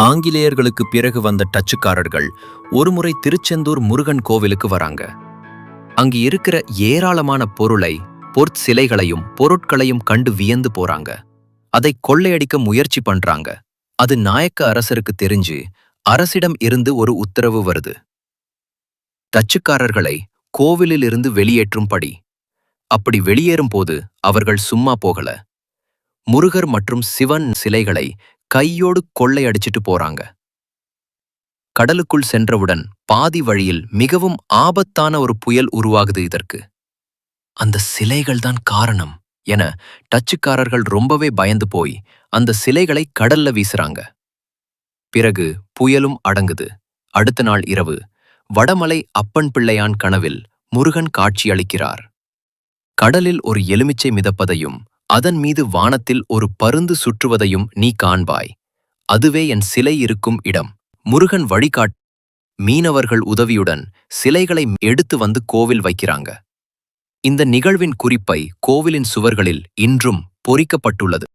ஆங்கிலேயர்களுக்கு பிறகு வந்த டச்சுக்காரர்கள் ஒருமுறை திருச்செந்தூர் முருகன் கோவிலுக்கு வராங்க. அங்கு இருக்கிற ஏராளமான பொருளை பொற்சிலைகளையும் பொருட்களையும் கண்டு வியந்து போறாங்க. அதை கொள்ளையடிக்க முயற்சி பண்றாங்க. அது நாயக்க அரசருக்கு தெரிஞ்சு அரசிடம் இருந்து ஒரு உத்தரவு வருது. டச்சுக்காரர்களை கோவிலிலிருந்து வெளியேற்றும்படி. அப்படி வெளியேறும் போது அவர்கள் சும்மா போகல. முருகர் மற்றும் சிவன் சிலைகளை கையோடு கொள்ளையடிச்சிட்டு போறாங்க. கடலுக்குள் சென்றவுடன் பாதி வழியில் மிகவும் ஆபத்தான ஒரு புயல் உருவாகுது இதற்கு. அந்த சிலைகள் தான் காரணம் என டச்சுக்காரர்கள் ரொம்பவே பயந்து போய் அந்த சிலைகளை கடல்ல வீசுறாங்க. பிறகு புயலும் அடங்குது. அடுத்த நாள் இரவு வடமலை அப்பன் பிள்ளையான் கனவில் முருகன் காட்சியளிக்கிறார் கடலில் ஒரு எலுமிச்சை மிதப்பதையும் அதன் மீது வானத்தில் ஒரு பருந்து சுற்றுவதையும் நீ காண்பாய். அதுவே என் சிலை இருக்கும் இடம். முருகன் வழிகாட் மீனவர்கள் உதவியுடன் சிலைகளை எடுத்து வந்து கோவில் வைக்கிறாங்க. இந்த நிகழ்வின் குறிப்பை கோவிலின் சுவர்களில் இன்றும் பொறிக்கப்பட்டுள்ளது.